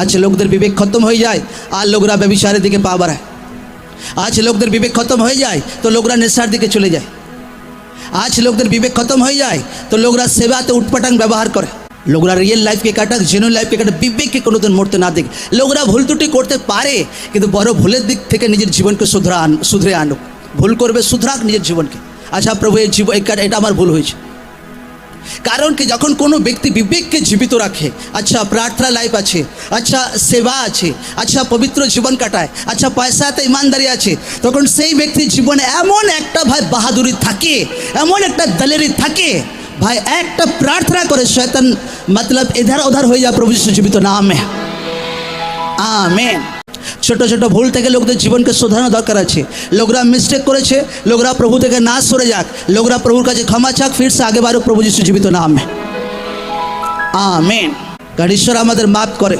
আজ লোকদের বিবেক খতম হয়ে যায়, আর লোকরা ব্যবিচারের দিকে পা বাড়ায়। আজ লোকদের বিবেক খতম হয়ে যায়, তো লোকরা নেশার দিকে চলে যায়। আজ লোকদের বিবেক খতম হয়ে যায়, তো লোকরা সেবাতে উটপাটাং ব্যবহার করে। লোকরা রিয়েল লাইফকে কাটাক জেনুইন লাইফকে কাটাক, বিবেককে কোনোদিন মরতে না দেখ লোকরা ভুল ত্রুটি করতে পারে, কিন্তু বড় ভুলের দিক থেকে নিজের জীবনকে শুধরা আন শুধরে আনুক। ভুল করবে, শুধরাক নিজের জীবনকে। আচ্ছা প্রভু, এই জীবন এটা আমার ভুল হয়েছে। কারণ কি, যখন কোনো ব্যক্তি বিবেককে জীবিত রাখে আচ্ছা প্রার্থনা লাইফ আছে আচ্ছা সেবা আছে আচ্ছা পবিত্র জীবন কাটায় আচ্ছা পয়সাতে ইমানদারি আছে, তখন সেই ব্যক্তির জীবনে এমন একটা ভাই বাহাদুরি থাকে, এমন একটা দলেরি থাকে, ভাই, একটা প্রার্থনা করে শয়তান, মতলব এধার ওধার হয়ে যায় প্রভু জীবিত। নামে আমেন। ছোট ছোট ভুল থেকে লোকদের জীবনকে শোধানো দরকার আছে। লোকরা মিস্টেক করেছে, লোকরা প্রভু থেকে না সরে যাক। লোকরা প্রভুর কাছে ক্ষমা চাক ফিরসে আগে বারো প্রভু যিশু জীবিত নামে আমেন। ঈশ্বর আমাদের মাফ করে।